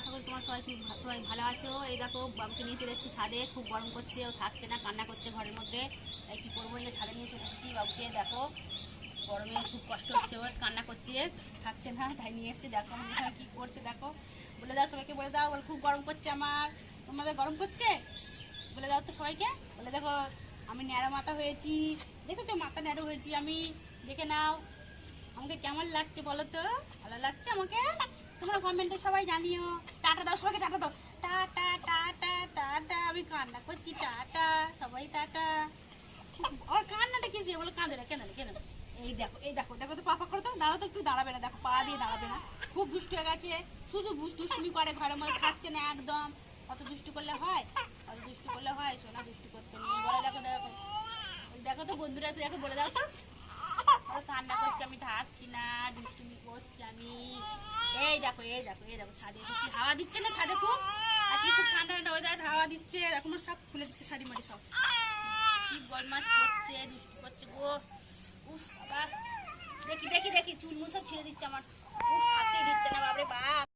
আশা করি তোমার সবাই খুব সবাই ভালো আছো। এই দেখো, বাবুকে নিয়ে চলে এসেছি ছাদে, খুব গরম করছে, ও থাকছে না, কান্না করছে ঘরের মধ্যে। তাই কী করব, এই ছাদে নিয়ে চলে এসেছি বাবুকে, দেখো। গরমে খুব কষ্ট হচ্ছে ওর কান্না করছে, থাকছে না, তাই নিয়ে এসেছি। দেখো এখানে কী করছে, দেখো। বলে দাও সবাইকে, বলে দাও, বলে খুব গরম করছে আমার। তোমাদের গরম করছে? বলে দাও তো সবাইকে। বলে দেখো, আমি ন্যাড়া মাথা হয়েছি। দেখেছ, মাথা ন্যাড়ো হয়েছি আমি। দেখে নাও, আমাকে কেমন লাগছে বলো তো? ভালো লাগছে আমাকে? তোমরা কমেন্টে সবাই জানিও। টাটা দাও, সবাইকে টাটা দাও। টাটা টাটা টাটা আমি কান্না করছি টাটা সবাই টাটা আর কান্নাটা কিসে বলো কাঁদে না, কেন কেন এই দেখো এই দেখো দেখো তো পাপা করো তো, দাঁড়াও তো একটু দাঁড়াবে না, দেখো, পা দিয়ে দাঁড়াবে না। খুব দুষ্ট হয়ে গেছে, শুধু দুষ্টুমি করে ঘরের মধ্যে থাকছে না একদম। অত দুষ্টু করলে হয়, অত দুষ্টু করলে হয়, সোনা দুষ্টু করতে নেই। বলে দেখো দেখো। দেখো তো বন্ধুরা তো দেখো, বলে দাও তো। কান্না করছি, আমি থাকছি না, দুষ্টুমি করছি আমি। এই দেখো এই দেখো এই দেখো, ছাদে হাওয়া দিচ্ছে না ছাদে খুব? আজকে খুব ঠান্ডা ঠান্ডা ওয়েদার হাওয়া দিচ্ছে, এখন সব খুলে দিচ্ছে শাড়ি মাড়ি সব। কি বদমাস করছে, দুষ্টু করছে গো। উফ, বাবা। দেখি দেখি দেখি চুল মুল সব ছেড়ে দিচ্ছে আমার। উফ দিচ্ছে না বাবরে বাপ।